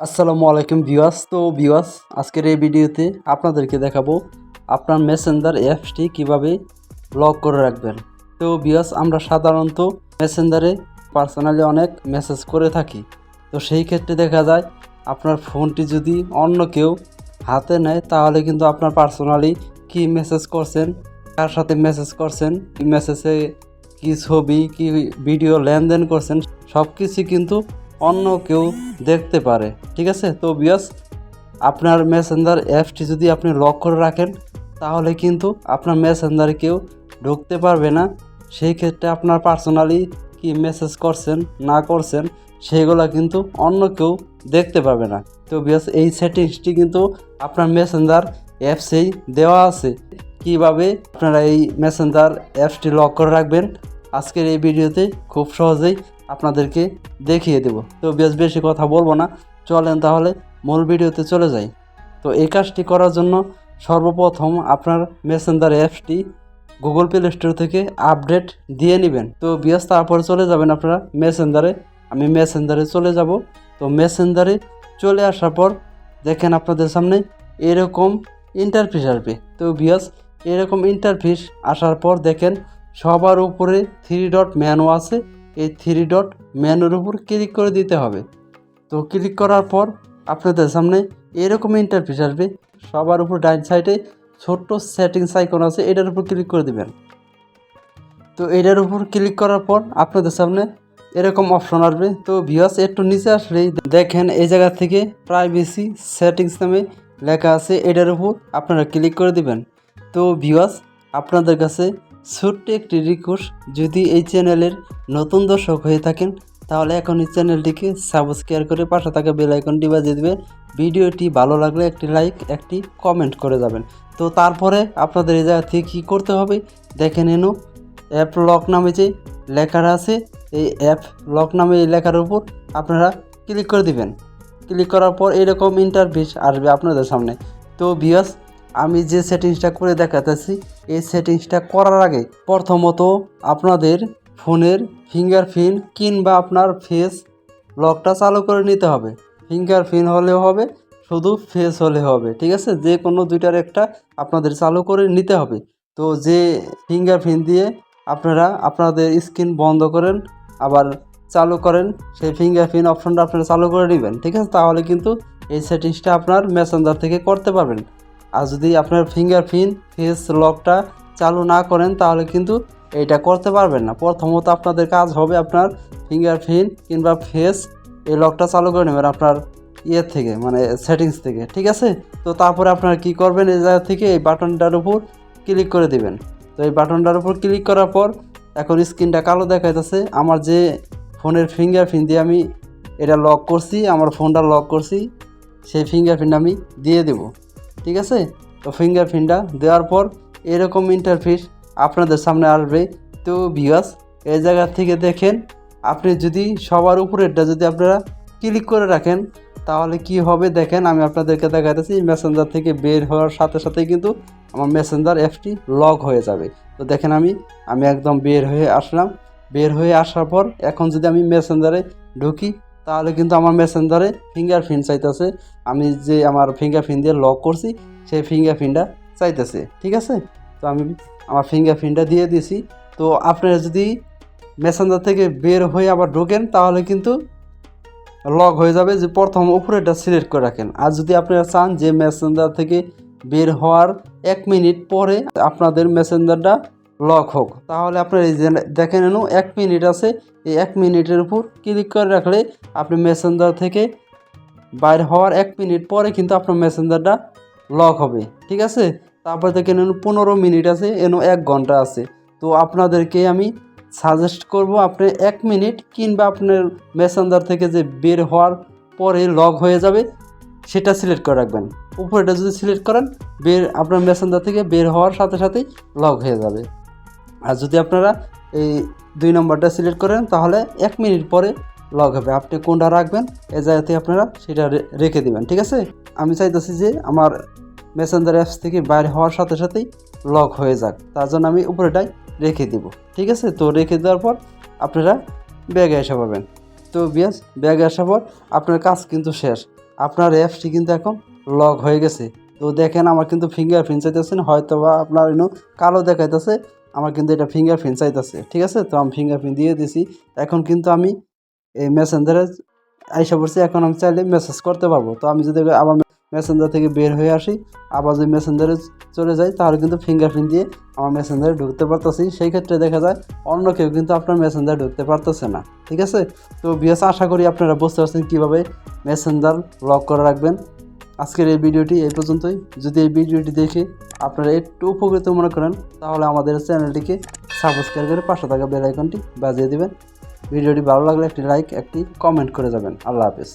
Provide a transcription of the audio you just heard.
আসসালামু আলাইকুম ভিউয়ার্স। তো ভিউয়ার্স, আজকের এই ভিডিওতে আপনাদেরকে দেখাবো আপনার মেসেঞ্জার অ্যাপসটি কীভাবে ব্লক করে রাখবেন। তো ভিউয়ার্স, আমরা সাধারণত মেসেঞ্জারে পার্সোনালি অনেক মেসেজ করে থাকি। তো সেই ক্ষেত্রে দেখা যায়, আপনার ফোনটি যদি অন্য কেউ হাতে নেয়, তাহলে কিন্তু আপনার পার্সোনালি কি মেসেজ করছেন, কার সাথে মেসেজ করছেন মেসেজে কি ছবি, কি ভিডিও লেনদেন করছেন সব কিছু কিন্তু অন্য কেউ দেখতে পারে, ঠিক আছে? তো বিয়াস আপনার মেসেঞ্জার অ্যাপটি যদি আপনি লক করে রাখেন, তাহলে কিন্তু আপনার মেসেঞ্জারে কেউ ঢুকতে পারবে না। সেই ক্ষেত্রে আপনার পার্সোনালি কি মেসেজ করছেন, না করছেন, সেগুলো কিন্তু অন্য কেউ দেখতে পাবে না। তো বিয়াস এই সেটিংসটি কিন্তু আপনার মেসেঞ্জার অ্যাপসেই দেওয়া আছে। কীভাবে আপনারা এই মেসেঞ্জার অ্যাপসটি লক করে রাখবেন? আজকের এই ভিডিওতে খুব সহজেই আপনাদেরকে দেখিয়ে দেব। তো বেশ বেশি কথা বলব না। চলেন তাহলে মূল ভিডিওতে চলে যাই। তো এই কাজটি করার জন্য সর্বপ্রথম আপনার মেসেঞ্জার অ্যাপসটি গুগল প্লে স্টোর থেকে আপডেট দিয়ে নেবেন। তো বিয়াস, তারপরে চলে যাবেন আপনারা মেসেঞ্জারে আমি মেসেঞ্জারে চলে যাব। তো মেসেঞ্জারে চলে আসার পর দেখেন আপনাদের সামনে এরকম ইন্টারফিস আসবে। তো বিয়াস, এরকম ইন্টারফিস আসার পর দেখেন সবার উপরে থ্রি ডট মেনু আছে। এই থ্রি ডট মেনুর উপর ক্লিক করে দিতে হবে। তো ক্লিক করার পর আপনাদের সামনে এরকম ইন্টারফেস আসবে। সবার উপর ডাইন সাইডে ছোট্ট সেটিংস আইকন আছে, এটার উপর ক্লিক করে দিবেন। তো এটার উপর ক্লিক করার পর আপনাদের সামনে এরকম অপশন আসবে। তো ভিউয়ার্স একটু নিচে আসলেই দেখেন এই জায়গা থেকে প্রাইভেসি সেটিংস নামে লেখা আছে, এটার উপর আপনারা ক্লিক করে দিবেন। তো ভিউয়ার্স আপনাদের কাছে ছোট্ট একটি রিকোয়েস্ট, যদি এই চ্যানেলের নতুন দর্শক হয়ে থাকেন, তাহলে এখন এই চ্যানেলটিকে সাবস্ক্রাইব করে পাশে থাকা বেল আইকনটি বাজিয়ে দেবেন। ভিডিওটি ভালো লাগলে একটি লাইক একটি কমেন্ট করে যাবেন। তো তারপরে আপনাদের এই জায়গা থেকে কী করতে হবে? দেখে এনো অ্যাপ লক নামে যে লেখার আছে, এই অ্যাপ লক নামে এই লেখার উপর আপনারা ক্লিক করে দিবেন। ক্লিক করার পর এরকম ইন্টারভিউ আসবে আপনাদের সামনে। তো বিয়াস আমি যে সেটিংসটা করে দেখাতেছি, এই সেটিংসটা করার আগে প্রথমত আপনাদের ফোনের ফিঙ্গারপ্রিন্ট কিংবা আপনার ফেস লকটা চালু করে নিতে হবে। ফিঙ্গারপ্রিন্ট হলেও হবে, শুধু ফেস হলে হবে, ঠিক আছে? যে কোনো দুইটার একটা আপনাদের চালু করে নিতে হবে। তো যে ফিঙ্গারপ্রিন্ট দিয়ে আপনারা আপনাদের স্ক্রিন বন্ধ করেন, আবার চালু করেন, সেই ফিঙ্গারপ্রিন্ট অপশনটা আপনারা চালু করে নেবেন, ঠিক আছে? তাহলে কিন্তু এই সেটিংসটা আপনার মেসেঞ্জার থেকে করতে পারবেন। আর যদি আপনার ফিঙ্গারপ্রিন্ট ফেস লকটা চালু না করেন, তাহলে কিন্তু এইটা করতে পারবেন না। প্রথমত আপনাদের কাজ হবে আপনার ফিঙ্গারপ্রিন্ট কিংবা ফেস এই লকটা চালু করে নেবেন আপনার ইয়ে থেকে মানে সেটিংস থেকে, ঠিক আছে? তো তারপরে আপনারা কি করবেন, এই জায়গা থেকে এই বাটনটার উপর ক্লিক করে দিবেন। তো এই বাটনটার উপর ক্লিক করার পর এখন স্ক্রিনটা কালো দেখাইতেছে। আমার যে ফোনের ফিঙ্গারপ্রিন্ট দিয়ে আমি এটা লক করছি, আমার ফোনটা লক করছি, সেই ফিঙ্গারপ্রিন্ট আমি দিয়ে দেব। ঠিক আছে? তো ফিঙ্গারপ্রিন্টটা দেওয়ার পর এরকম ইন্টারফেস আপনাদের সামনে আসবে। তো ভিউয়ার্স এই জায়গা থেকে দেখেন, আপনি যদি সবার উপরেরটা যদি আপনারা ক্লিক করে রাখেন, তাহলে কি হবে দেখেন, আমি আপনাদেরকে দেখাতেছি মেসেঞ্জার থেকে বের হওয়ার সাথে সাথে কিন্তু আমার মেসেঞ্জার অ্যাপটি লক হয়ে যাবে। তো দেখেন আমি আমি একদম বের হয়ে আসলাম। বের হয়ে আসার পর এখন যদি আমি মেসেঞ্জারে ঢুকি তাহলে কিন্তু আমার মেসেঞ্জারে ফিঙ্গারপ্রিন্ট চাইতেছে। আমি যে আমার ফিঙ্গারপ্রিন্ট দিয়ে লক করছি, সেই ফিঙ্গারপ্রিন্টটা চাইতেছে, ঠিক আছে? তো আমি আমার ফিঙ্গারপ্রিন্টটা দিয়ে দিয়েছি তো আপনারা যদি মেসেঞ্জার থেকে বের হয়ে আবার ঢোকেন, তাহলে কিন্তু লক হয়ে যাবে যে প্রথম উপরেটা সিলেক্ট করে রাখেন। আর যদি আপনারা চান যে মেসেঞ্জার থেকে বের হওয়ার এক মিনিট পরে আপনাদের মেসেঞ্জারটা লক হোক। তাহলে আপনার এই যে দেখেন এনো এক মিনিট আছে। এই এক মিনিটের উপর ক্লিক করে রাখলে আপনি মেসেঞ্জার থেকে বাইর হওয়ার এক মিনিট পরে কিন্তু আপনার মেসেঞ্জারটা লক হবে। ঠিক আছে? তারপর দেখেন এনো পনেরো মিনিট আছে, এনো এক ঘণ্টা আছে। তো আপনাদেরকে আমি সাজেস্ট করব, আপনি এক মিনিট কিংবা আপনার মেসেঞ্জার থেকে যে বের হওয়ার পরে লক হয়ে যাবে, সেটা সিলেক্ট করে রাখবেন। উপরেটা যদি সিলেক্ট করেন, বের, আপনার মেসেঞ্জার থেকে বের হওয়ার সাথে সাথেই লক হয়ে যাবে। আর যদি আপনারা এই দুই নম্বরটা সিলেক্ট করেন, তাহলে এক মিনিট পরে লক হবে। আপনি কোনটা রাখবেন, এ জায়গাতে আপনারা সেটা রেখে দেবেন, ঠিক আছে? আমি চাইতেছি যে আমার মেসেঞ্জার অ্যাপস থেকে বাইরে হওয়ার সাথে সাথেই লক হয়ে যাক। তার জন্য আমি উপরেটাই রেখে দিব, ঠিক আছে? তো রেখে দেওয়ার পর আপনারা ব্যাগে এসে পাবেন তো বিয়াস ব্যাগে আসার পর আপনার কাজ কিন্তু শেষ। আপনার অ্যাপসটি কিন্তু এখন লক হয়ে গেছে। তো দেখেন, আমার কিন্তু ফিঙ্গারপ্রিন্ট চাইতেছে না হয়তো বা আপনার কালো দেখাইতেছে। আমার কিন্তু এটা ফিঙ্গারপ্রিন্ট চাইতেছে, ঠিক আছে? তো আমি ফিঙ্গারপ্রিন্ট দিয়ে দিছি। এখন কিন্তু আমি এই মেসেঞ্জারে আইসা পড়ছি, এখন আমি চাইলে মেসেজ করতে পারব। তো আমি যদি আবার মেসেঞ্জার থেকে বের হয়ে আসি, আবার যদি মেসেঞ্জারে চলে যাই, তাহলে কিন্তু ফিঙ্গারপ্রিন্ট দিয়ে আমার মেসেঞ্জারে ঢুকতে পারতেছি। সেই ক্ষেত্রে দেখা যায়, অন্য কেউ কিন্তু আপনার মেসেঞ্জারে ঢুকতে পারতেছে না, ঠিক আছে? তো বিএস আশা করি আপনারা বুঝতে পারছেন কীভাবে মেসেঞ্জার লক করে রাখবেন। আজকের এই ভিডিওটি এই পর্যন্তই। যদি এই ভিডিওটি দেখে আপনারা একটু উপকৃত মনে করেন, তাহলে আমাদের চ্যানেলটিকে সাবস্ক্রাইব করে পাশে থাকা বেল আইকনটি বাজিয়ে দেবেন। ভিডিওটি ভালো লাগলে একটি লাইক একটি কমেন্ট করে যাবেন। আল্লাহ হাফেজ।